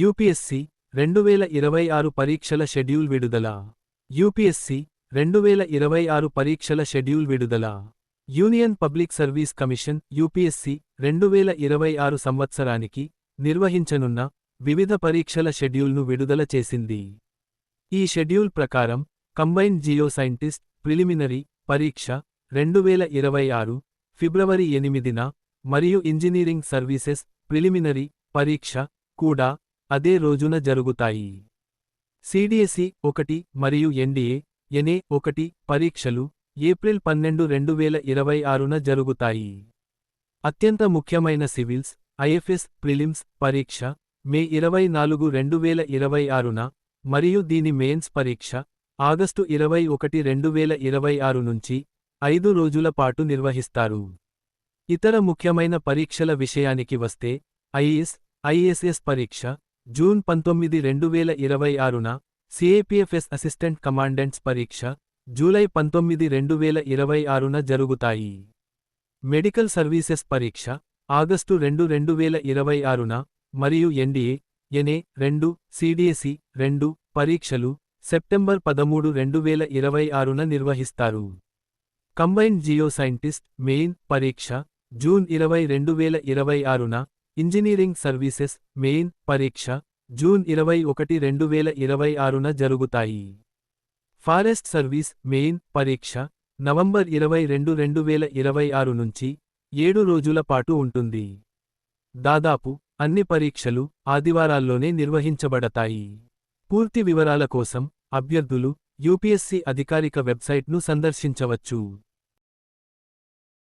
UPSC రెండు వేల ఇరవై ఆరు పరీక్షల షెడ్యూల్ విడుదల. యూపీఎస్సీ రెండు వేల ఇరవై ఆరు పరీక్షల షెడ్యూల్ విడుదల. Union Public Service Commission UPSC రెండు వేల ఇరవై ఆరు సంవత్సరానికి నిర్వహించనున్న వివిధ పరీక్షల షెడ్యూల్ను విడుదల చేసింది. ఈ షెడ్యూల్ ప్రకారం కంబైన్డ్ జియో సైంటిస్ట్ ప్రిలిమినరీ పరీక్ష రెండు వేల ఇరవై ఆరు ఫిబ్రవరి ఎనిమిదిన మరియు ఇంజనీరింగ్ సర్వీసెస్ ప్రిలిమినరీ పరీక్ష కూడా అదే రోజున జరుగుతాయి. సిడిఎస్ఈ ఒకటి మరియు ఎన్డీఏ ఎన్ఏ ఒకటి పరీక్షలు ఏప్రిల్ పన్నెండు రెండు వేల ఇరవై ఆరున జరుగుతాయి. అత్యంత ముఖ్యమైన సివిల్స్ ఐఎఫ్ఎస్ ప్రిలిమ్స్ పరీక్ష మే ఇరవై నాలుగు రెండు వేల ఇరవై ఆరున మరియు దీని మెయిన్స్ పరీక్ష ఆగస్టు ఇరవై ఒకటి రెండు వేల ఇరవై ఆరు నుంచి ఐదు రోజుల పాటు నిర్వహిస్తారు. ఇతర ముఖ్యమైన పరీక్షల విషయానికి వస్తే ఐఏఎస్ ఐఎస్ఎస్ పరీక్ష జూన్ పంతొమ్మిది రెండు వేల ఇరవై ఆరున సిఏపిఎఫ్ఎస్ అసిస్టెంట్ కమాండెంట్స్ పరీక్ష జూలై పంతొమ్మిది రెండు వేల ఇరవై ఆరున జరుగుతాయి. మెడికల్ సర్వీసెస్ పరీక్ష ఆగస్టు రెండు రెండు వేల ఇరవై ఆరున మరియు ఎన్డీఏ ఎన్ఏ రెండు సిడిఎస్ఈ రెండు పరీక్షలు సెప్టెంబర్ పదమూడు రెండు వేల ఇరవై ఆరున నిర్వహిస్తారు. కంబైన్డ్ జియో సైంటిస్ట్ మెయిన్ పరీక్ష జూన్ ఇరవై రెండు వేల ఇరవై ఆరున ఇంజనీరింగ్ సర్వీసెస్ మెయిన్ పరీక్ష జూన్ ఇరవై ఒకటి రెండు వేల ఇరవై ఆరున జరుగుతాయి. ఫారెస్ట్ సర్వీస్ మెయిన్ పరీక్ష నవంబర్ ఇరవై రెండు రెండు వేల ఇరవై ఆరు నుంచి ఏడు రోజుల పాటు ఉంటుంది. దాదాపు అన్ని పరీక్షలు ఆదివారాల్లోనే నిర్వహించబడతాయి. పూర్తి వివరాల కోసం అభ్యర్థులు యూపీఎస్సీ అధికారిక వెబ్సైట్ను సందర్శించవచ్చు.